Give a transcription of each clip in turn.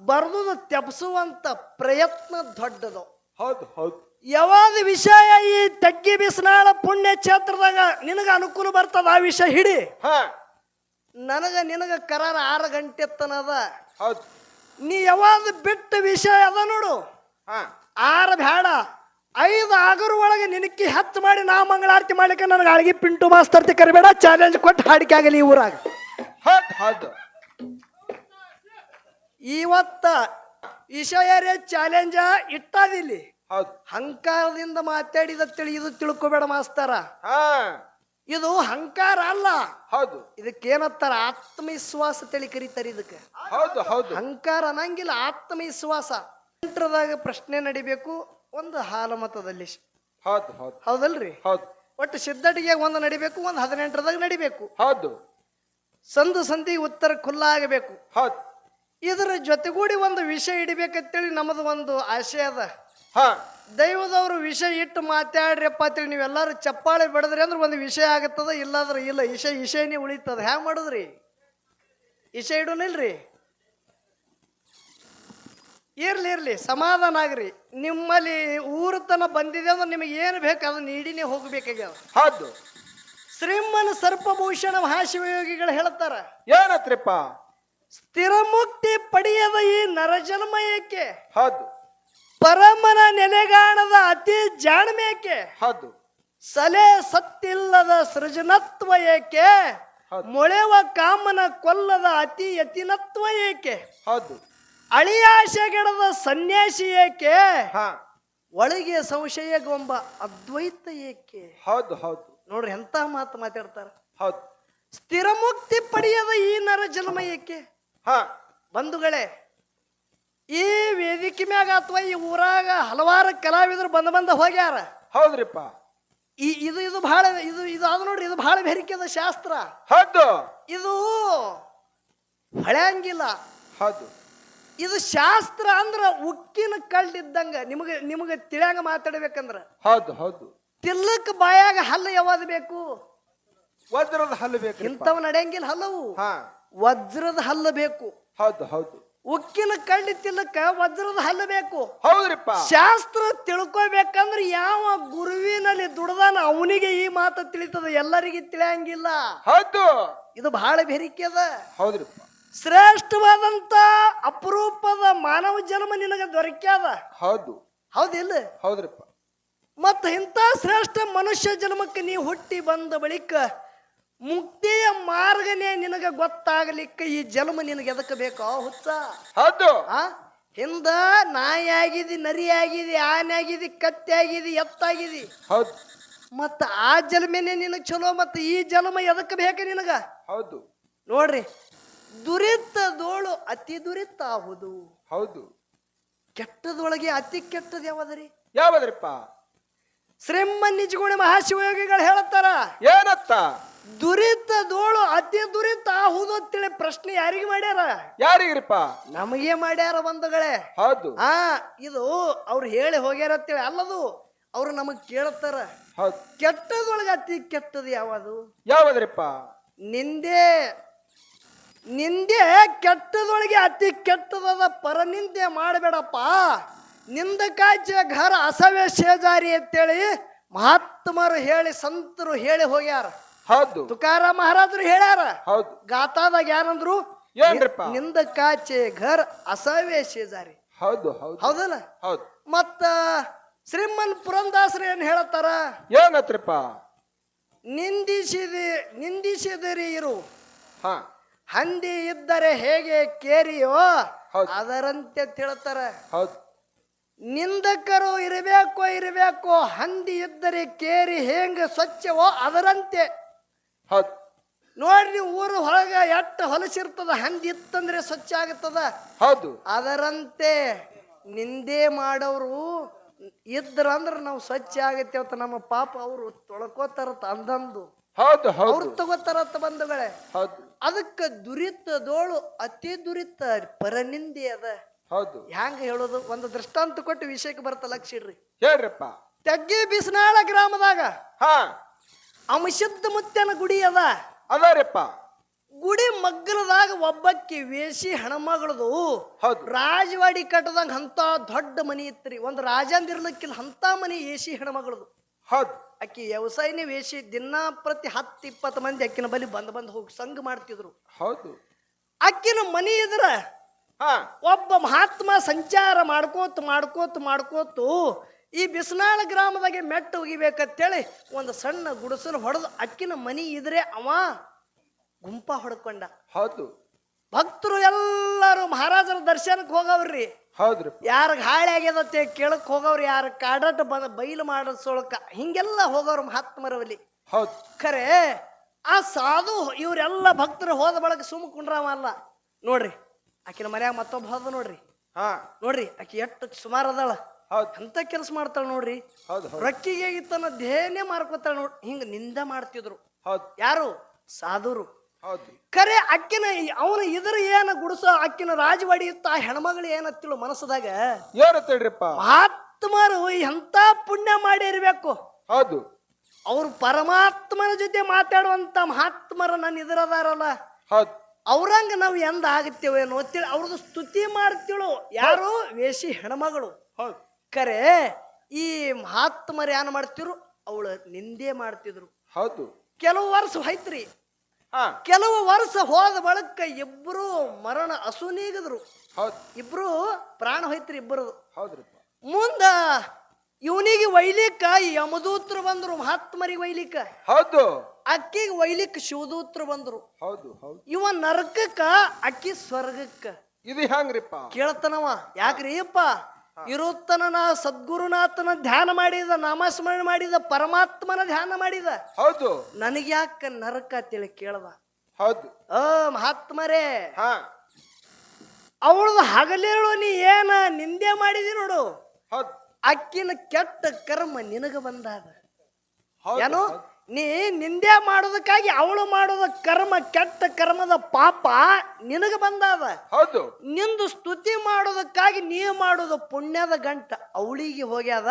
ಬರ್ದುದು ತೆಪ್ಸುವಂತ ಪ್ರಯತ್ನ ದೊಡ್ಡದು. ಹೌದು ಹೌದು. ಯಾವಾಗ ವಿಷಯ ಈ ತಗ್ಗಿ ಬಿಸಿನಾಳ ಪುಣ್ಯ ಕ್ಷೇತ್ರದಾಗ ನಿನಗ ಅನುಕೂಲ ಬರ್ತದ ಆ ವಿಷಯ ಹಿಡಿ. ಹಾ. ನನಗ ನಿನಗ ಕರಾರ ಆರು ಗಂಟೆ ತನದ ಹೌದು. ನೀ ಯಾವಾಗ ಬಿಟ್ಟ ವಿಷಯ ಅದ ನೋಡು. ಹಾ. ಆರು ಬೇಡ ಐದು ಆಗರ ಒಳಗೆ ನಿನಕ್ಕಿ ಹತ್ತು ಮಾಡಿ ನಾ ಮಂಗಳಾರತಿ ಮಾಡ್ಲಿಕ್ಕೆ ನನಗೆ ಅಳಗಿ ಪಿಂಟು ಮಾಸ್ತರ್ತಿ ಕರಿಬೇಡ ಚಾಲೆಂಜ್ ಕೊಟ್ಟು ಹಾಡಿಕೆ ಆಗಲಿ ಈ ಊರಾಗ. ಹೌದು ಹೌದು. ಇವತ್ತ ವಿಷಯರೇ ಚಾಲೆಂಜ ಇಟ್ಟದಿಲ್ಲಿ. ಹೌದು. ಹಂಕಾರದಿಂದ ಮಾತಾಡಿದ ತಿಳಿ ಇದು ತಿಳ್ಕೊಬೇಡ ಮಾಸ್ತರ. ಹಾ. ಇದು ಹಂಕಾರ ಅಲ್ಲ. ಹೌದು. ಇದಕ್ಕೇನತ್ತಾರ? ಆತ್ಮವಿಶ್ವಾಸ ತಿಳಿ ಕರೀತಾರೆ ಇದಕ್ಕೆ. ಹೌದು ಹೌದು. ಅಹಂಕಾರ ಅನ್ನಂಗಿಲ್ಲ ಆತ್ಮವಿಶ್ವಾಸ. ಸೆಂಟ್ರದಾಗ ಪ್ರಶ್ನೆ ನಡಿಬೇಕು ಒಂದು ಹಾಲ ಮತದಲ್ಲಿ ಹೌದು ಹೌದು. ಹೌದಲ್ರಿ? ಹೌದು. ಒಟ್ಟು ಸಿದ್ಧಟಿಗೆ ಒಂದು ನಡಿಬೇಕು ಒಂದು ಹದಿನೆಂಟರದಾಗ ನಡಿಬೇಕು. ಹೌದು. ಸಂದು ಸಂಧಿ ಉತ್ತರ ಖುಲ್ಲ ಆಗಬೇಕು ಹೌದು. ಇದರ ಜೊತೆಗೂಡಿ ಒಂದು ವಿಷಯ ಇಡಬೇಕಂತೇಳಿ ನಮ್ಮದು ಒಂದು ಆಸೆ ಅದ. ಹಾ. ದೈವದವರು ವಿಷಯ ಇಟ್ಟು ಮಾತಾಡ್ರಿಯಪ್ಪ ಅಂತೇಳಿ ನೀವೆಲ್ಲರೂ ಚಪ್ಪಾಳೆ ಬಿಡದ್ರಿ ಅಂದ್ರೆ ಒಂದು ವಿಷಯ ಆಗತ್ತದ ಇಲ್ಲಾದ್ರೆ ಇಲ್ಲ. ವಿಷಯ ವಿಷಯನೇ ಉಳಿತದ. ಹ್ಯಾಂಗ ಮಾಡುದ್ರಿ? ವಿಷಯ ಇಡೋನಿಲ್ರಿ ಇರ್ಲಿ ಇರ್ಲಿ ಸಮಾಧಾನ ಆಗ್ರಿ. ನಿಮ್ಮಲ್ಲಿ ಊರತನ ಬಂದಿದೆ ಅಂದ್ರೆ ನಿಮಗೆ ಏನು ಬೇಕು ಅದನ್ನ ನೀಡಿನೇ ಹೋಗ್ಬೇಕಾಗ್ಯದ. ಹೌದು. ಶ್ರೀಮನ್ ಸರ್ಪಭೂಷಣ ಮಹಾಶಿವಯೋಗಿಗಳು ಹೇಳ್ತಾರ. ಏನತ್ರಿಪ್ಪ? ಸ್ಥಿರಮುಕ್ತಿ ಪಡೆಯದ ಈ ನರಜನ್ಮ ಏಕೆ? ಹೌದು. ಪರಮನ ನೆಲೆಗಾಣದ ಅತಿ ಜಾಣ್ಮೇಕೆ ಹೌದು. ಸಲೆ ಸತ್ತಿಲ್ಲದ ಸೃಜನತ್ವ ಏಕೆ? ಹೌದು. ಮೊಳೆವ ಕಾಮನ ಕೊಲ್ಲದ ಅತಿ ಯತಿನತ್ವ ಏಕೆ? ಹೌದು. ಅಳಿಯಾಶೆಗೆಡದ ಸನ್ಯಾಸಿ ಏಕೆ? ಒಳಗೆ ಒಳಗೆ ಸಂಶಯಗೊಂಬ ಅದ್ವೈತ ಏಕೆ? ಹೌದು ಹೌದು. ನೋಡ್ರಿ ಎಂತ ಮಾತು ಮಾತಾಡ್ತಾರ? ಹೌದು. ಸ್ಥಿರಮುಕ್ತಿ ಪಡೆಯದ ಈ ನರ ಜನ್ಮ ಏಕೆ? ಹಾ ಬಂಧುಗಳೇ ಈ ವೇದಿಕೆ ಮ್ಯಾಗ ಅಥವಾ ಈ ಊರಾಗ ಹಲವಾರು ಕಲಾವಿದರು ಬಂದ ಬಂದ ಹೋಗ್ಯಾರ. ಹೌದ್ರಿಪ್ಪ. ಈ ಇದು ಇದು ಬಹಳ ಇದು ಇದು ಅದು ನೋಡ್ರಿ ಇದು ಬಹಳ ಬೆರಿಕೆದ ಶಾಸ್ತ್ರ. ಹೌದು. ಇದು ಹೊಳೆಯಂಗಿಲ್ಲ. ಹೌದು. ಇದು ಶಾಸ್ತ್ರ ಅಂದ್ರ ಉಕ್ಕಿನ ಕಳ್ಳಿದ್ದಂಗ ನಿಮಗೆ ನಿಮಗೆ ತಿಳಿಯಂಗ ಮಾತಾಡ್ಬೇಕಂದ್ರ. ಹೌದು ಹೌದು. ತಿಲ್ಲಕ್ ಬಾಯಾಗ ಹಲ್ಲು ಯಾವಾಗ ಬೇಕು? ವಜ್ರದ ಹಲ್ಲು ಬೇಕು ಇಂಥವ್ ನಡೆಯಂಗಿಲ್ಲ ಹಲ್ಲವು. ಹಾ. ವಜ್ರದ ಹಲ್ಲು ಬೇಕು. ಹೌದು ಹೌದು. ಉಕ್ಕಿನ ಕಳ್ಳಿ ತಿಲಕ ವಜ್ರದ ಹಲ್ಲು ಬೇಕು. ಹೌದ್ರಿಪ್ಪ. ಶಾಸ್ತ್ರ ತಿಳ್ಕೊಬೇಕಂದ್ರೆ ಯಾವ ಗುರುವಿನಲ್ಲಿ ದುಡ್ದಾನ ಅವನಿಗೆ ಈ ಮಾತು ತಿಳಿತದ ಎಲ್ಲರಿಗೆ ತಿಳಿಯಂಗಿಲ್ಲ. ಹೌದು. ಇದು ಬಹಳ ಬೆರಿಕೆ ಅದ. ಹೌದ್ರಿಪ್ಪ. ಶ್ರೇಷ್ಠವಾದಂತ ಅಪರೂಪದ ಮಾನವ ಜನ್ಮ ನಿನಗೆ ದೊರಕ್ಯಾದ. ಹೌದು. ಹೌದಿಲ್ಲ? ಹೌದ್ರಿಪ್ಪ. ಮತ್ತ ಇಂಥ ಶ್ರೇಷ್ಠ ಮನುಷ್ಯ ಜನ್ಮಕ್ಕೆ ನೀ ಹುಟ್ಟಿ ಬಂದ ಬಳಿಕ ಮುಕ್ತಿಯ ಮಾರ್ಗನೇ ನಿನಗೆ ಗೊತ್ತಾಗಲಿಕ್ಕೆ ಈ ಜನ್ಮ ನಿನಗೆ ಎದಕ್ಕೆ ಬೇಕೋ ಹುಚ್ಚ? ಹೌದು. ಆ? ಹಿಂದ ನಾಯಿ ನರಿಯಾಗಿದೆ ನರಿ ಆಗಿದಿ ಆನೆ ಆಗಿದಿ ಕತ್ತೆ ಆಗಿದಿ ಎತ್ತಾಗಿದಿ. ಹೌದು. ಮತ್ತ ಆ ಜನ್ಮನೇ ನಿನಗೆ ಚಲೋ ಮತ್ತ ಈ ಜನ್ಮ ಎದಕ್ಕೆ ಬೇಕು ನಿನಗ? ಹೌದು. ನೋಡ್ರಿ ದುರಿತ ದೋಳು ಅತಿ ದುರಿತ ಆಹುದು ಹೌದು. ಕೆಟ್ಟದೊಳಗೆ ಅತಿ ಕೆಟ್ಟದ ಯಾವ್ದ್ರಿ? ಯಾವದ್ರಿಪ್ಪ? ಶ್ರೀಮನ್ ನಿಜಗುಣ ಮಹಾಶಿವಯೋಗಿಗಳು ಹೇಳುತ್ತಾರ? ಏನತ್ತ? ದುರಿತ ದೋಳು ಅತಿ ದುರಿತ ಆಹುದು ಅಂತೇಳಿ ಪ್ರಶ್ನೆ ಯಾರಿಗೆ ಮಾಡ್ಯಾರ? ಯಾರಿಗ್ರಿಪ್ಪ ನಮಗೆ ಮಾಡ್ಯಾರ ಬಂಧುಗಳೇ. ಹೌದು. ಆ ಇದು ಅವ್ರು ಹೇಳಿ ಹೋಗ್ಯಾರ ಅಂತೇಳಿ ಅಲ್ಲದು ಅವ್ರು ನಮಗ್ ಕೇಳ್ತಾರ. ಹೌದು. ಕೆಟ್ಟದೊಳಗೆ ಅತಿ ಕೆಟ್ಟದು ಯಾವುದು? ಯಾವದ್ರಿಪ್ಪ? ನಿಂದೆ ನಿಂದೆ ಕೆಟ್ಟದೊಳಗೆ ಅತಿ ಕೆಟ್ಟದದ ಪರ ನಿಂದೆ ಮಾಡಬೇಡಪ್ಪ. ನಿಂದ ಕಾಚೆ ಘರ ಅಸವ್ಯ ಶೇಜಾರಿ ಅಂತೇಳಿ ಮಹಾತ್ಮರು ಹೇಳಿ ಸಂತರು ಹೇಳಿ ಹೋಗ್ಯಾರ. ಹೌದು. ತುಕಾರ ಮಹಾರಾಜರು ಹೇಳ್ಯಾರ. ಹೌದು. ಗಾತಾದಾಗ ಯಾರಂದ್ರು? ಏನ್ರಿಪ್ಪ? ನಿಂದ ಕಾಚೆ ಘರ್ ಅಸವ್ಯ ಶೇಜಾರಿ. ಹೌದು ಹೌದು. ಹೌದಲ್ಲ? ಹೌದು. ಮತ್ತ ಶ್ರೀಮನ್ ಪುರಂದಾಸರು ಏನ್ ಹೇಳತ್ತಾರ ಏನತ್ರಪ್ಪ? ನಿಂದಿಸಿದಿ ನಿಂದಿಸಿದಿರಿ ಇರು. ಹಾ. ಹಂದಿ ಇದ್ದರೆ ಹೇಗೆ ಕೇರಿಯೋ. ಅದರಂತೆ ತಿಳ್ತಾರ. ಹೌದು. ನಿಂದಕರು ಇರಬೇಕು ಇರಬೇಕು ಹಂದಿ ಇದ್ದರೆ ಕೇರಿ ಹೆಂಗ ಸ್ವಚ್ಛವೋ ಅದರಂತೆ. ಹೌದು. ನೋಡ್ರಿ ಊರು ಹೊರಗೆ ಎಟ್ಟು ಹೊಲಸಿರ್ತದ ಹಂದಿ ಇತ್ತಂದ್ರೆ ಸ್ವಚ್ಛ ಆಗುತ್ತದ ಹೌದು. ಅದರಂತೆ ನಿಂದೆ ಮಾಡೋರು ಇದ್ರಂದ್ರ ನಾವು ಸ್ವಚ್ಛ ಆಗತ್ತೆ ಅಂತ ನಮ್ಮ ಪಾಪ ಅವರು ತೊಳ್ಕೋತಾರತ್ತ ಅಂದಂದು. ಹೌದು ಅವ್ರು ತಗೋತಾರತ್ತ ಬಂಧುಗಳೇ. ಹೌದು. ಅದಕ್ಕೆ ದುರಿತ ದೋಳು ಅತಿ ದುರಿತ ಪರನಿಂದೆ ಅದ. ಹೌದು. ಹ್ಯಾಂಗ ಹೇಳೋದು? ಒಂದು ದೃಷ್ಟಾಂತ ಕೊಟ್ಟು ವಿಷಯಕ್ಕೆ ಬರ್ತ ಲಕ್ಷ ಇಡ್ರಿ. ಹೇಳ್ರಿಪ್ಪ. ತಗ್ಗಿ ಬಿಸ್ನಾಳ ಗ್ರಾಮದಾಗ. ಹಾ. ಅಂಶುದ್ಧ ಮುತ್ತನ ಗುಡಿ ಅದ. ಅದಾರಪ್ಪ ಗುಡಿ ಮಗ್ಗಲದಾಗ ಒಬ್ಬಕ್ಕಿ ವೇಷಿ ಹೆಣಮಗಳದು. ಹೌದು. ರಾಜವಾಡಿ ಕಟ್ಟದಂಗ ಅಂತ ದೊಡ್ಡ ಮನಿ ಇತ್ರಿ. ಒಂದು ರಾಜಂದಿರ್ಲಿಕ್ಕಿಲ್ಲ ಅಂತ ಮನಿ ಏಸಿ ಹೆಣ್ಮಗಳದು. ಹೌದು. ಅಕ್ಕಿ ವ್ಯವಸಾಯನೇ ವೇಷಿ. ದಿನ ಪ್ರತಿ ಹತ್ತು ಇಪ್ಪತ್ತು ಮಂದಿ ಅಕ್ಕಿನ ಬಲಿ ಬಂದ್ ಬಂದ್ ಹೋಗಿ ಸಂಘ ಮಾಡ್ತಿದ್ರು. ಹೌದು. ಅಕ್ಕಿನ ಮನಿ ಇದ್ರ ಒಬ್ಬ ಮಹಾತ್ಮ ಸಂಚಾರ ಮಾಡ್ಕೋತ ಮಾಡ್ಕೋತ ಮಾಡ್ಕೋತು ಈ ಬಿಸ್ನಾಳ ಗ್ರಾಮದಾಗೆ ಮೆಟ್ಟ ಒಗಿಬೇಕಂತೇಳಿ ಒಂದು ಸಣ್ಣ ಗುಡಿಸಲು ಹೊಡೆದು ಅಕ್ಕಿನ ಮನಿ ಇದ್ರೆ ಅವ ಗುಂಪ ಹೊಡ್ಕೊಂಡ. ಹೌದು. ಭಕ್ತರು ಎಲ್ಲರೂ ಮಹಾರಾಜರ ದರ್ಶನಕ್ಕೆ ಹೋಗವ್ರಿ. ಹೌದ್ರಿ. ಯಾರಿಗೆ ಹಾಳೆ ಆಗ್ಯದತ್ತೆ ಕೇಳಕ್ ಹೋಗವ್ರಿ ಯಾರ ಕಾಡಟ ಬಂದ ಬೈಲು ಮಾಡಿಸೋಳಕ ಹಿಂಗೆಲ್ಲ ಹೋಗವ್ರು ಮಹಾತ್ಮರವಲ್ಲಿ. ಹೌದು. ಖರೆ ಆ ಸಾಧು ಇವರೆಲ್ಲ ಭಕ್ತರು ಹೋದ ಬಳಕ ಸುಮ್ಮ ಕುಂಡ್ರಾವ ಅಲ್ಲ. ನೋಡ್ರಿ. ಆಕಿನ ಮನ್ಯಾಗ ಮತ್ತೊಬ್ಬ ಹೋದ ನೋಡ್ರಿ. ಹಾ. ನೋಡ್ರಿ ಆಕಿ ಎಷ್ಟು ಸುಮಾರು ಅದಾಳ. ಹೌದು. ಅಂತ ಕೆಲಸ ಮಾಡ್ತಾಳ ನೋಡ್ರಿ. ಹೌದು ಹೌದು. ರೊಕ್ಕಿಗೆ ತನ್ನ ದೇಹನೇ ಮಾರ್ಕೋತಾಳ ನೋಡ್ ಹಿಂಗ ನಿಂದ ಮಾಡ್ತಿದ್ರು. ಹೌದು. ಯಾರು? ಸಾಧುರು. ಹೌದು. ಖರೆ ಅಕ್ಕಿನ ಅವನ ಇದ್ರ ಏನ ಗುಡಿಸ ಅಕ್ಕಿನ ರಾಜವಾಡಿ ಇತ್ತ ಆ ಹೆಣ್ಮಗಳು ಏನತ್ತಿಳು ಮನಸ್ಸದಾಗ? ಏನತ್ತೇಳ್ರಿಪ್ಪ ಮಹಾತ್ಮರು ಎಂತ ಪುಣ್ಯ ಮಾಡಿರ್ಬೇಕು ಹೌದು. ಅವ್ರು ಪರಮಾತ್ಮನ ಜೊತೆ ಮಾತಾಡುವಂತ ಮಹಾತ್ಮರ ನನ್ನ ಇದ್ರದಾರಲ್ಲ. ಹೌದು. ಅವ್ರಂಗ ನಾವು ಎಂದ ಆಗುತ್ತೇವೆ ಅಂತೇಳಿ ಅವ್ರದ್ದು ಸ್ತುತಿ ಮಾಡ್ತಿಳು ಯಾರು ವೇಷಿ ಹೆಣ್ಮಗಳು. ಹೌದು. ಖರೆ ಈ ಮಹಾತ್ಮರು ಏನ್ ಮಾಡ್ತಿರು ಅವಳು ನಿಂದೆ ಮಾಡ್ತಿದ್ರು. ಹೌದು. ಕೆಲವು ವರ್ಷ ಹೋಯ್ತ್ರಿ. ಹಾ. ಕೆಲವು ವರ್ಷ ಹೋದ ಬಳಕ ಇಬ್ರು ಮರಣ ಅಸುನೀಗಿದ್ರು ಹೌದು. ಇಬ್ರು ಪ್ರಾಣ ಹೋಯ್ತ್ರಿ ಇಬ್ಬರು ಹೌದ್ರಿ ಮುಂದ ಇವನಿಗೆ ಒಯ್ಲಿಕ್ಕ ಯಮದೂತ್ರ ಬಂದ್ರು ಮಹಾತ್ಮರಿಗೆ ಒಯ್ಲಿಕ್ಕ. ಹೌದು. ಅಕ್ಕಿಗೆ ಒಯ್ಲಿಕ್ಕೆ ಶಿವದೂತ್ರ ಬಂದ್ರು. ಹೌದು ಹೌದು. ಇವ ನರಕಕ್ಕ ಅಕ್ಕಿ ಸ್ವರ್ಗಕ್ಕ. ಇದು ಹೆಂಗ್ರಿಪ್ಪ ಕೇಳ್ತಾನವ. ಯಾಕ್ರಿ ಅಪ್ಪ? ಇರುತ್ತನ ನಾ ಸದ್ಗುರುನಾಥನ ಧ್ಯಾನ ಮಾಡಿದ ನಾಮಸ್ಮರಣೆ ಮಾಡಿದ ಪರಮಾತ್ಮನ ಧ್ಯಾನ ಮಾಡಿದ. ಹೌದು. ನನಗೆ ಯಾಕ ನರಕ ತಿಳಿ ಕೇಳ್ದ? ಹೌದು. ಆ ಮಹಾತ್ಮರೇ. ಹಾ. ಅವಳದು ಹಗಲೇಳು ನೀ ಏನ ನಿಂದೆ ಮಾಡಿದಿ ನೋಡು. ಹೌದು. ಅಕ್ಕಿನ ಕೆಟ್ಟ ಕರ್ಮ ನಿನಗ ಬಂದಾದ. ಹೌದು ಏನು? ನೀ ನಿಂದೆ ಮಾಡೋದಕ್ಕಾಗಿ ಅವಳು ಮಾಡೋದ ಕರ್ಮ ಕೆಟ್ಟ ಕರ್ಮದ ಪಾಪ ನಿನಗ ಬಂದಾದ. ಹೌದು. ನಿಂದು ಸ್ತುತಿ ಮಾಡೋದಕ್ಕಾಗಿ ನೀ ಮಾಡೋದು ಪುಣ್ಯದ ಗಂಟ ಅವಳಿಗೆ ಹೋಗ್ಯದ.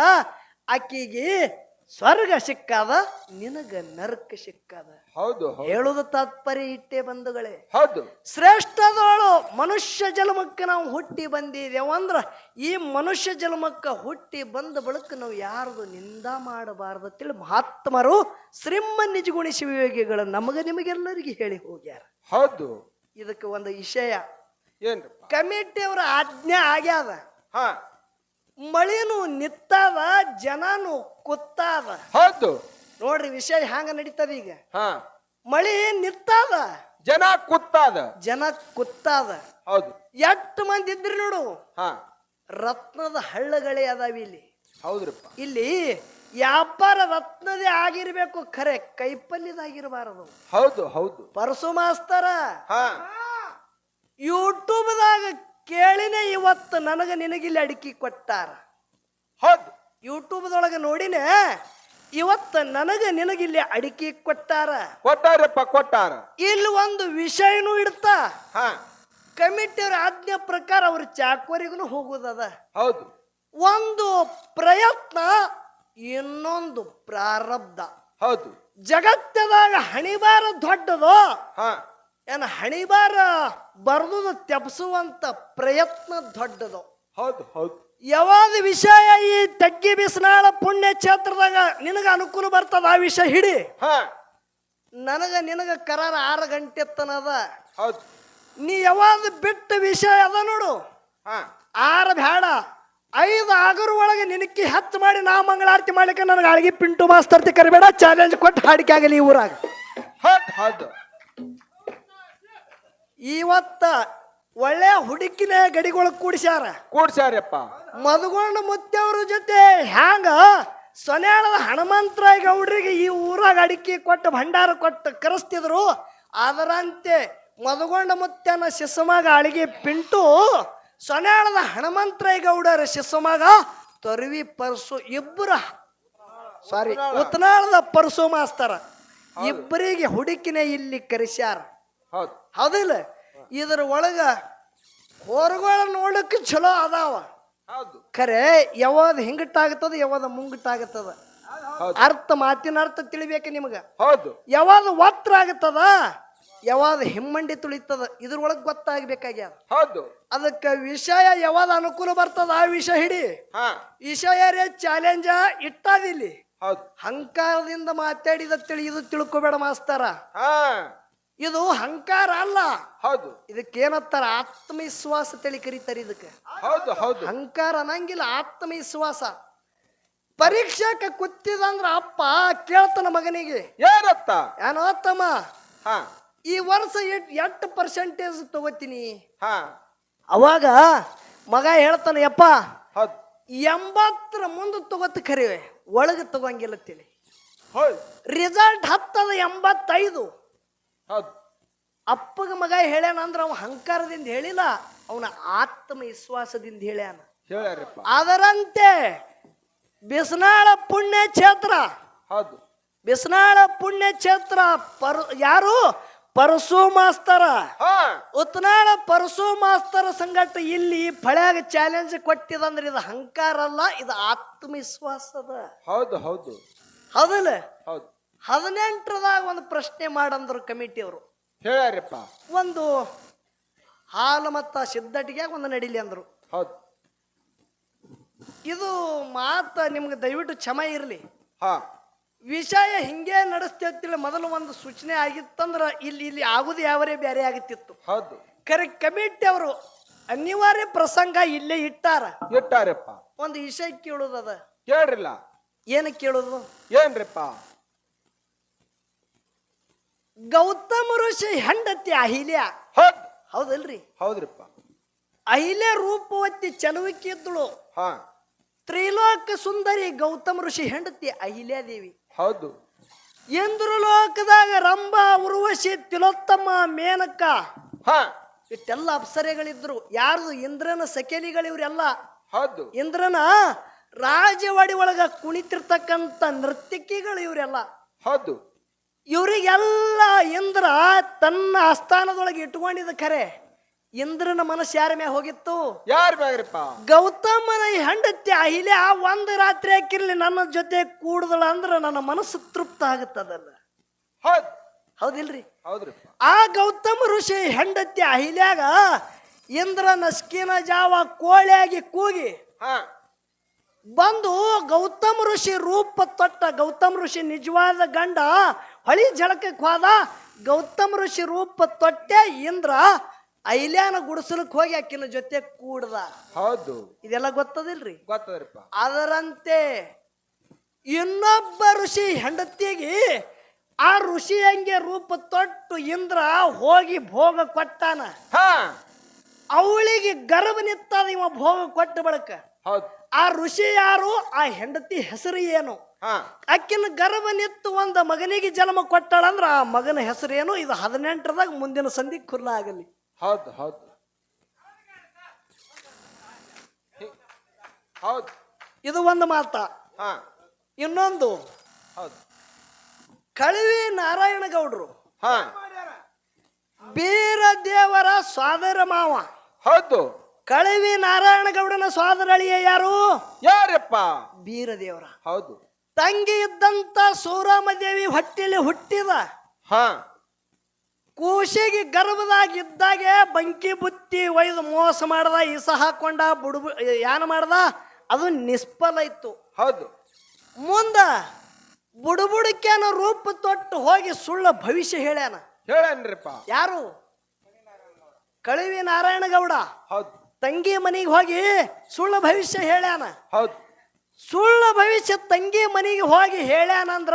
ಆಕಿಗೆ ಸ್ವರ್ಗ ಸಿಕ್ಕದ ನಿನಗ ನರ್ಕ ಸಿಕ್ಕದ. ಹೌದು ಹೇಳುದು ತಾತ್ಪರ್ಯ ಇಟ್ಟೆ ಬಂಧುಗಳೇ. ಹೌದು. ಶ್ರೇಷ್ಠದೋಳು ಮನುಷ್ಯ ಜನ್ಮಕ್ಕೆ ನಾವು ಹುಟ್ಟಿ ಬಂದಿದ್ದೇವೆ ಅಂದ್ರ ಈ ಮನುಷ್ಯ ಜನ್ಮಕ್ಕೆ ಹುಟ್ಟಿ ಬಂದ ಬಳಿಕ ನಾವು ಯಾರದು ನಿಂದ ಮಾಡಬಾರದು ತಿಳಿ ಮಹಾತ್ಮರು ಶ್ರೀಮ ನಿಜಗುಣಿ ಶಿವಯೋಗಿಗಳು ನಮಗ ನಿಮಗೆಲ್ಲರಿಗೆ ಹೇಳಿ ಹೋಗ್ಯಾರ. ಹೌದು. ಇದಕ್ಕೆ ಒಂದು ವಿಷಯ. ಕಮಿಟಿ ಕಮಿಟಿಯವರ ಆಜ್ಞೆ ಆಗ್ಯಾದ. ಹಾ. ಮಳಿನು ನಿತ್ತಾವ ಜನನು ಕುತ್ತಾದ ಹೌದು. ನೋಡ್ರಿ ವಿಷಯ ಹ್ಯಾಂಗ ನಡೀತದ ಈಗ? ಹಾ. ಮಳಿ ನಿತ್ತಾದ ಜನ ಕುತ್ತಾದ. ಜನ ಕುತ್ತಾದ ಹೌದು. ಎಷ್ಟು ಮಂದಿ ಇದ್ರಿ ನೋಡು? ಹಾ. ರತ್ನದ ಹಳ್ಳಗಳೇ ಅದಾವ ಇಲ್ಲಿ. ಹೌದ್ರಪ್ಪ. ಇಲ್ಲಿ ವ್ಯಾಪಾರ ರತ್ನದೇ ಆಗಿರ್ಬೇಕು ಖರೆ ಕೈಪಲ್ಯದಾಗಿರಬಾರದು. ಹೌದು ಹೌದು. ಪರಸು ಮಾಸ್ತರ ಹಾ ಯೂಟ್ಯೂಬ್ದಾಗ ಕೇಳಿನೇ ಇವತ್ತು ನನಗೆ ನಿನಗಿಲ್ಲಿ ಅಡಿಕೆ ಕೊಟ್ಟಾರ. ಹೌದು. ಯೂಟ್ಯೂಬ್ದೊಳಗೆ ನೋಡಿನೆ ಇವತ್ತು ನನಗೆ ನಿನಗಿಲ್ಲಿ ಅಡಿಕೆ ಕೊಟ್ಟಾರ. ಕೊಟ್ಟಾರಪ್ಪ ಕೊಟ್ಟಾರ. ಇಲ್ಲಿ ಒಂದು ವಿಷಯನೂ ಇಡ್ತಾ. ಹಾ. ಕಮಿಟಿಯವ್ರ ಆಜ್ಞೆ ಪ್ರಕಾರ ಅವ್ರ ಚಾಕೋರಿಗೂ ಹೋಗುದದ. ಹೌದು. ಒಂದು ಪ್ರಯತ್ನ ಇನ್ನೊಂದು ಪ್ರಾರಬ್ಧ. ಹೌದು. ಜಗತ್ತದಾಗ ಹಣಿಬಾರ ದೊಡ್ಡದು. ಹಾ. ಏನ ಹಣಿಬಾರ ಬರ್ದು ತೆಪ್ಸುವಂತ ಪ್ರಯತ್ನ ದೊಡ್ಡದು. ಹೌದು ಹೌದು. ಯಾವಾಗ ವಿಷಯ ಈ ತಗ್ಗಿ ಬಿಸಿನಾಳ ಪುಣ್ಯ ಕ್ಷೇತ್ರದಾಗ ನಿನಗ ಅನುಕೂಲ ಬರ್ತದ ಆ ವಿಷಯ ಹಿಡಿ. ಹಾ. ನನಗ ನಿನಗ ಕರಾರ ಆರು ಗಂಟೆ ತನದ ಹೌದು. ನೀ ಯಾವಾಗ ಬಿಟ್ಟ ವಿಷಯ ಅದ ನೋಡು. ಹಾ. ಆರ ಬೇಡ ಐದು ಆಗರ ಒಳಗೆ ನಿನಕ್ಕಿ ಹತ್ತು ಮಾಡಿ ನಾ ಮಂಗಳಾರತಿ ಮಾಡ್ಲಿಕ್ಕೆ ನನಗೆ ಅಡಿಗೆ ಪಿಂಟು ಮಾಸ್ತರ್ತಿ ಕರಿಬೇಡ ಚಾಲೆಂಜ್ ಕೊಟ್ಟು ಹಾಡಿಕೆ ಆಗಲಿ ಈ ಊರಾಗ. ಹೌದು ಹೌದು. ಇವತ್ತ ಒಳ್ಳೆ ಹುಡುಕಿನ ಗಡಿಗಳು ಕೂಡಿಸ್ಯಾರ. ಕೂಡ್ಸ್ಯಾರಪ್ಪ. ಮದುಗೊಂಡ ಮುತ್ತವ್ರ ಜೊತೆ ಹ್ಯಾಂಗ? ಸೊನ್ಯಾಳದ ಹನುಮಂತರಾಯ ಗೌಡ್ರಿಗೆ ಈ ಊರಾಗ ಅಡಿಕೆ ಕೊಟ್ಟು ಭಂಡಾರ ಕೊಟ್ಟು ಕರೆಸ್ತಿದ್ರು. ಅದರಂತೆ ಮದುಗೊಂಡ ಮುತ್ತನ ಶಿಸ್ಮಗ ಅಳಿಗೆ ಪಿಂಟು ಸೊನ್ಯಾಳದ ಹನುಮಂತರಾಯ ಗೌಡರ ಶಿಸ್ಮಗ ತೊರವಿ ಪರ್ಸು ಇಬ್ಬರ. ಸಾರಿ ಉತ್ನಾಳದ ಪರ್ಸು ಮಾಸ್ತರ. ಇಬ್ಬರಿಗೆ ಹುಡುಕಿನ ಇಲ್ಲಿ ಕರೆಸ್ಯಾರ. ಹೌದು. ಹೌದಿಲ್ಲ? ಇದರ ಒಳಗ ಹೊರಗಳ ನೋಡಕ್ಕೆ ಚಲೋ ಅದಾವ. ಹೌದು. ಖರೆ ಯಾವಾಗ ಹಿಂಗಟ್ಟಾಗತ್ತದ ಯಾವಾಗ ಮುಂಗಟ್ಟಾಗತ್ತದ. ಅರ್ಥ ಮಾತಿನ ಅರ್ಥ ತಿಳಿಬೇಕು ನಿಮಗ. ಹೌದು. ಯಾವಾಗ ವತ್ರ ಆಗತ್ತದ ಯಾವಾಗ ಹಿಮ್ಮಂಡಿ ತುಳಿತದ ಇದ್ರೊಳಗೆ ಗೊತ್ತಾಗ್ಬೇಕಾಗ್ಯದ. ಹೌದು. ಅದಕ್ಕೆ ವಿಷಯ ಯಾವಾಗ ಅನುಕೂಲ ಬರ್ತದ ಆ ವಿಷಯ ಹಿಡಿ. ವಿಷಯ ರೇ ಚಾಲೆಂಜ ಇಟ್ಟಾದಿಲ್ಲಿ. ಹಂಕಾರದಿಂದ ಮಾತಾಡಿದ ತಿಳಿ ಇದು ತಿಳ್ಕೊಬೇಡ ಮಾಸ್ತಾರ. ಇದು ಹಂಕಾರ ಅಲ್ಲ. ಹೌದು. ಇದಕ್ಕೇನತ್ತಾರ ಆತ್ಮವಿಶ್ವಾಸ ತಿಳಿ ಕರೀತಾರೆ ಇದಕ್ಕೆ. ಹೌದು ಹೌದು. ಅಹಂಕಾರ ಅನ್ನಂಗಿಲ್ಲ ಆತ್ಮವಿಶ್ವಾಸ. ಪರೀಕ್ಷಕ ಕುತ್ತಿದಂದ್ರ ಅಪ್ಪ ಕೇಳ್ತಾನ ಮಗನಿಗೆ. ಏನತ್ತ? ಏನೋ ತಮ್ಮ ಹಾ. ಈ ವರ್ಷ ಎಟ್ ಪರ್ಸೆಂಟೇಜ್ ತಗೋತೀನಿ? ಹಾ. ಅವಾಗ ಮಗ ಹೇಳ್ತಾನೆ ಯಪ್ಪ ಹೌದು. ಎಂಬತ್ತರ ಮುಂದೆ ತಗೋತ ಕರಿವೆ ಒಳಗೆ ತಗೋಂಗಿಲ್ಲ ತಿಳಿ ರಿಸಲ್ಟ್ ಹತ್ತದ ಎಂಬತ್ತೈದು. ಹೌದು. ಅಪ್ಪಗ ಮಗ ಹೇಳ್ಯಾನ ಅಂದ್ರೆ ಅವ ಅಹಂಕಾರದಿಂದ ಹೇಳಿಲ್ಲ ಅವನ ಆತ್ಮವಿಶ್ವಾಸದಿಂದ ಹೇಳ್ಯಾನ. ಹೇಳ್ಯಾರಪ್ಪ. ಅದರಂತೆ ಬಿಸನಾಳ ಪುಣ್ಯ ಕ್ಷೇತ್ರ. ಹೌದು. ಬಿಸನಾಳ ಪುಣ್ಯ ಕ್ಷೇತ್ರ ಪರ್ ಯಾರು? ಪರಸು ಮಾಸ್ತರ. ಹಾ. ಉತ್ನಾಳ ಪರಸು ಮಾಸ್ತರ ಸಂಗಟ ಇಲ್ಲಿ ಫಳ್ಯಾಗ ಚಾಲೆಂಜ್ ಕೊಟ್ಟಿದಂದ್ರೆ ಇದು ಅಹಂಕಾರ ಅಲ್ಲ ಇದು ಆತ್ಮವಿಶ್ವಾಸದ. ಹೌದು ಹೌದು. ಹೌದಲ್ಲ? ಹೌದು. ಹದಿನೆಂಟರದಾಗ ಒಂದು ಪ್ರಶ್ನೆ ಮಾಡಂದ್ರು ಕಮಿಟಿ ಅವರು. ಹೇಳ್ಯಾರಪ್ಪ. ಒಂದು ಹಾಲು ಮತ್ತು ಸಿದ್ಧಟಿಗೆ ಒಂದು ನಡಿಲಿ ಅಂದ್ರು. ಹೌದು. ಇದು ಮಾತ ನಿಮ್ಗೆ ದಯವಿಟ್ಟು ಕ್ಷಮ ಇರಲಿ. ಹಾ. ವಿಷಯ ಹಿಂಗೆ ನಡೆಸ್ತೇಳಿ ಮೊದಲು ಒಂದು ಸೂಚನೆ ಆಗಿತ್ತಂದ್ರ ಇಲ್ಲಿ ಇಲ್ಲಿ ಆಗುದು ಯಾವರೇ ಬೇರೆ ಆಗುತ್ತಿತ್ತು. ಹೌದು. ಕರೆ ಕಮಿಟಿ ಅವರು ಅನಿವಾರ್ಯ ಪ್ರಸಂಗ ಇಲ್ಲೇ ಇಟ್ಟಾರ. ಇಟ್ಟಾರಪ್ಪ. ಒಂದು ವಿಷಯ ಕೇಳೋದದ. ಕೇಳ್ರಿಲ್ಲ. ಏನು ಕೇಳೋದು? ಏನ್ರಿಪ್ಪ? ಗೌತಮ ಋಷಿ ಹೆಂಡತಿ ಅಹಿಲ್ಯ. ಹೌದ್. ಹೌದಲ್ರಿ. ಹೌದ್ರಿಪ್ಪ. ಅಹಿಲ್ಯ ರೂಪವತಿ ಚಲುವಿಕೆ ಇದ್ದಳು ಹಾ. ತ್ರಿಲೋಕ ಸುಂದರಿ ಗೌತಮ ಋಷಿ ಹೆಂಡತಿ ಅಹಿಲ್ಯಾದೇವಿ ಹೌದು. ಇಂದ್ರಲೋಕದಾಗ ರಂಭ ಉರ್ವಶಿ ತಿಲೋತ್ತಮ ಮೇನಕ. ಹಾ. ಇಷ್ಟೆಲ್ಲ ಅಪ್ಸರೆಗಳಿದ್ರು. ಯಾರ್ದು? ಇಂದ್ರನ ಸಕೇಲಿಗಳು ಇವರೆಲ್ಲ. ಹೌದು. ಇಂದ್ರನ ರಾಜವಾಡಿ ಒಳಗ ಕುಣಿತಿರ್ತಕ್ಕಂಥ ನರ್ತಕಿಗಳು ಇವರೆಲ್ಲ. ಹೌದು. ಇವರಿಗೆಲ್ಲ ಇಂದ್ರ ತನ್ನ ಆಸ್ಥಾನದೊಳಗೆ ಇಟ್ಕೊಂಡಿದ್ದ ಖರೆ ಇಂದ್ರನ ಮನಸ್ಸು ಯಾರ ಮ್ಯಾಗ ಹೋಗಿತ್ತು? ಯಾರ ಮ್ಯಾಗ್ರಿಪ್ಪ? ಗೌತಮನ ಹೆಂಡತಿ ಅಹಿಲೆ ಆ ಒಂದು ರಾತ್ರಿ ಹಾಕಿರ್ಲಿ ನನ್ನ ಜೊತೆ ಕೂಡದಳ ಅಂದ್ರೆ ನನ್ನ ಮನಸ್ಸು ತೃಪ್ತ ಆಗುತ್ತದಲ್ಲ. ಹೌದು. ಹೌದಿಲ್ರಿ? ಹೌದ್ರಿ ಆ ಗೌತಮ ಋಷಿ ಹೆಂಡತಿ ಅಹಿಲ್ಯಾಗ ಇಂದ್ರ ನಸ್ಕಿನ ಜಾವ ಕೋಳಿಯಾಗಿ ಕೂಗಿ ಹಾ. ಬಂದು ಗೌತಮ ಋಷಿ ರೂಪ ತೊಟ್ಟ ಗೌತಮ ಋಷಿ ನಿಜವಾದ ಗಂಡ ಹೊಳಿ ಜಳಕಕ್ಕೆ ಹೋದ ಗೌತಮ ಋಷಿ ರೂಪ ತೊಟ್ಟೆ ಇಂದ್ರ ಐಲ್ಯಾನ ಗುಡಿಸಲಕ್ಕೆ ಹೋಗಿ ಆಕಿನ ಜೊತೆ ಕೂಡದ. ಹೌದು. ಇದೆಲ್ಲ ಗೊತ್ತದಿಲ್ರಿ? ಗೊತ್ತದ್ರಿಪ್ಪ. ಅದರಂತೆ ಇನ್ನೊಬ್ಬ ಋಷಿ ಹೆಂಡತಿಗೆ ಆ ಋಷಿ ಹಂಗೆ ರೂಪ ತೊಟ್ಟು ಇಂದ್ರ ಹೋಗಿ ಭೋಗ ಕೊಟ್ಟಾನ. ಹಾ. ಅವಳಿಗೆ ಗರ್ಭ ನಿತ್ತದ ಇವ ಭೋಗ ಕೊಟ್ಟ ಬಳಕ. ಹೌದು. ಆ ಋಷಿ ಯಾರು? ಆ ಹೆಂಡತಿ ಹೆಸರು ಏನು? ಹಾ. ಅಕ್ಕಿನ ಗರ್ಭ ನಿತ್ತು ಒಂದು ಮಗನಿಗೆ ಜನ್ಮ ಕೊಟ್ಟಳಂದ್ರ ಆ ಮಗನ ಹೆಸರು ಏನು? ಇದು ಹದಿನೆಂಟರದಾಗ ಮುಂದಿನ ಸಂಧಿ ಖುಲ್ಲ ಆಗಲಿ. ಹೌದು ಹೌದು. ಹಿ- ಹೌದು. ಇದು ಒಂದು ಮಾತ. ಹಾ. ಇನ್ನೊಂದು. ಹೌದು. ಕಳವಿ ನಾರಾಯಣ ಗೌಡರು. ಹಾ. ಬೀರ ದೇವರ ಸ್ವಾದರ ಮಾವ. ಹೌದು. ಕಳವಿ ನಾರಾಯಣ ಗೌಡನ ಸ್ವಾದರ ಯಾರು? ಯಾರಪ್ಪ? ಬೀರದೇವರ. ಹೌದು. ತಂಗಿ ಇದ್ದಂತ ಸೂರಾಮದೇವಿ ದೇವಿ ಹೊಟ್ಟೆಲಿ ಹುಟ್ಟಿದ. ಹಾ. ಕೂಸಿಗೆ ಗರ್ಭದಾಗಿದ್ದಾಗೆ ಬಂಕಿ ಬುತ್ತಿ ಒಯ್ದು ಮೋಸ ಮಾಡ್ದ ಇಸ ಹಾಕೊಂಡ ಬುಡುಬು ಯಾನ ಮಾಡ್ದ? ಅದು ನಿಷ್ಫಲ ಇತ್ತು. ಹೌದು. ಮುಂದ ಬುಡುಬುಡಿಕ್ಯಾನ ರೂಪ ತೊಟ್ಟು ಹೋಗಿ ಸುಳ್ಳ ಭವಿಷ್ಯ ಹೇಳ್ಯಾನ. ಹೇಳನ್ರಿಪ್ಪ ಯಾರು? ಕಳವಿ ನಾರಾಯಣ ಗೌಡ. ಹೌದು. ತಂಗಿ ಮನೆಗೆ ಹೋಗಿ ಸುಳ್ಳ ಭವಿಷ್ಯ ಹೇಳ್ಯಾನ. ಹೌದು. ಸುಳ್ಳ ಭವಿಷ್ಯ ತಂಗಿ ಮನೆಗೆ ಹೋಗಿ ಹೇಳ್ಯಾನಂದ್ರ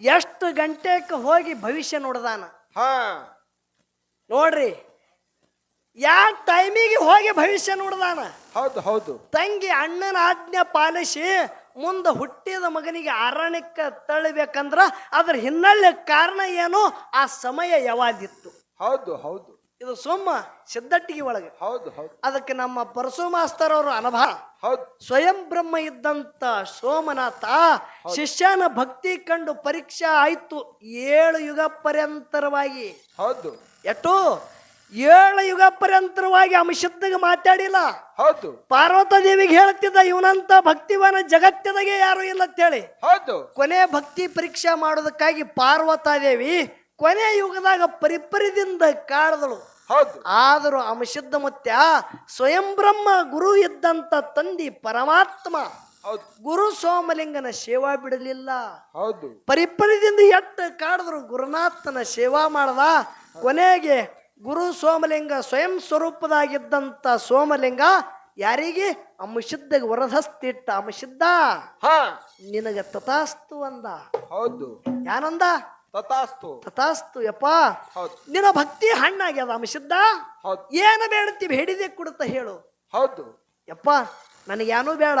ಎಷ್ಟು ಗಂಟೆಗೆ ಹೋಗಿ ಭವಿಷ್ಯ ನೋಡ್ದಾನ. ಹಾ. ನೋಡ್ರಿ ಯಾವ ಟೈಮಿಗೆ ಹೋಗಿ ಭವಿಷ್ಯ ನೋಡ್ದಾನ? ಹೌದು ಹೌದು. ತಂಗಿ ಅಣ್ಣನ ಆಜ್ಞೆ ಪಾಲಿಸಿ ಮುಂದೆ ಹುಟ್ಟಿದ ಮಗನಿಗೆ ಅರಣ್ಯಕ್ಕೆ ತಳ್ಳಬೇಕಂದ್ರ ಅದ್ರ ಹಿನ್ನೆಲೆ ಕಾರಣ ಏನು? ಆ ಸಮಯ ಯಾವಾದಿತ್ತು ಹೌದು ಹೌದು. ಇದು ಸೋಮ ಸಿದ್ದಟ್ಟಿಗೆ ಒಳಗೆ. ಹೌದು ಹೌದು. ಅದಕ್ಕೆ ನಮ್ಮ ಪರಶು ಮಾಸ್ತರ್ ಅವರು ಅನುಭವ ಹೌದು. ಸ್ವಯಂ ಬ್ರಹ್ಮ ಇದ್ದಂತ ಸೋಮನಾಥ ಶಿಷ್ಯನ ಭಕ್ತಿ ಕಂಡು ಪರೀಕ್ಷೆ ಆಯ್ತು ಏಳು ಯುಗ ಪರ್ಯಂತರವಾಗಿ. ಹೌದು. ಎಷ್ಟು? ಏಳು ಯುಗ ಪರ್ಯಂತರವಾಗಿ ಅಂಶದ್ದಾಗ ಮಾತಾಡಿಲ್ಲ. ಹೌದು. ಪಾರ್ವತ ದೇವಿಗೆ ಹೇಳ್ತಿದ್ದ ಇವನಂತ ಭಕ್ತಿವನ ಜಗತ್ತದಾಗೆ ಯಾರು ಇಲ್ಲ ಅಂತೇಳಿ. ಹೌದು. ಕೊನೆ ಭಕ್ತಿ ಪರೀಕ್ಷೆ ಮಾಡೋದಕ್ಕಾಗಿ ಪಾರ್ವತಾದೇವಿ ಕೊನೆ ಯುಗದಾಗ ಪರಿಪರಿದಿಂದ ಕಾಡದಳು. ಹೌದು. ಆದರೂ ಅಂಶಿದ್ದ ಮುತ್ಯ ಸ್ವಯಂ ಬ್ರಹ್ಮ ಗುರು ಇದ್ದಂತ ತಂದಿ ಪರಮಾತ್ಮ. ಹೌದು. ಗುರು ಸೋಮಲಿಂಗನ ಸೇವಾ ಬಿಡಲಿಲ್ಲ. ಹೌದು. ಪರಿಪರಿದಿಂದ ಎಟ್ಟು ಕಾಡಿದ್ರು ಗುರುನಾಥನ ಸೇವಾ ಮಾಡದ. ಕೊನೆಗೆ ಗುರು ಸೋಮಲಿಂಗ ಸ್ವಯಂ ಸ್ವರೂಪದಾಗಿದ್ದಂತ ಸೋಮಲಿಂಗ ಯಾರಿಗೆ? ಅಂಶಿದ್ದ ವರದಸ್ತಿಟ್ಟ ಅಂಶಿದ್ದ ನಿನಗ ತಥಾಸ್ತು ಅಂದ. ಹೌದು. ಯಾನಂದ? ತಥಾಸ್ತು. ತಥಾಸ್ತು ಯಪ್ಪ. ಹೌದು. ನಿನ್ನ ಭಕ್ತಿ ಹಣ್ಣಾಗ್ಯದ ಅಂಶಿದ್ದ ಹೌದು. ಏನು ಬೇಡತಿ ಬೇಡಿದೆ ಕೊಡುತ್ತ ಹೇಳು. ಹೌದು. ಯಪ್ಪ ನನಗೇನೂ ಬೇಡ.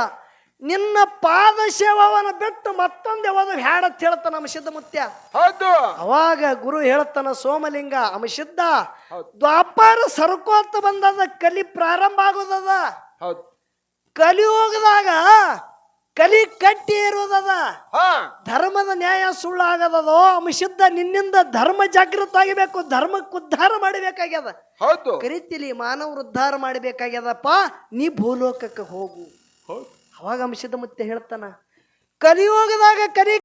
ನಿನ್ನ ಪಾದ ಸೇವವನ್ನು ಬಿಟ್ಟು ಮತ್ತೊಂದು ಯಾವಾಗ ಹೇಳತ್ ಅಂತ ಹೇಳ್ತಾನ ಅಂಶಿದ್ದ ಮುತ್ಯ? ಹೌದು. ಅವಾಗ ಗುರು ಹೇಳ್ತಾನ ಸೋಮಲಿಂಗ ಅಂಶಿದ್ದ ಹೌದು. ದ್ವಾಪಾರ ಸರ್ಕೋತ ಬಂದದ ಕಲಿ ಪ್ರಾರಂಭ ಆಗೋದದ. ಹೌದು. ಕಲಿಯುಗದಾಗ ಕಲಿ ಕಟ್ಟಿ ಇರೋದದ ಹಾ. ಧರ್ಮದ ನ್ಯಾಯ ಸುಳ್ಳಾಗದದೋ ಅಂಶಿದ್ದ ನಿನ್ನಿಂದ ಧರ್ಮ ಜಾಗೃತ ಆಗಬೇಕು ಧರ್ಮಕ್ಕೆ ಉದ್ಧಾರ ಮಾಡಬೇಕಾಗ್ಯದ. ಹೌದು. ಕರಿತಿಲಿ ಮಾನವ ಉದ್ಧಾರ ಮಾಡಬೇಕಾಗ್ಯದಪ್ಪ ನೀ ಭೂಲೋಕಕ್ಕೆ ಹೋಗು. ಹೌದು. ಅವಾಗ ಅಂಶದ ಮತ್ತೆ ಹೇಳ್ತಾನ ಕಲಿಯೋಗದಾಗ ಕಲಿ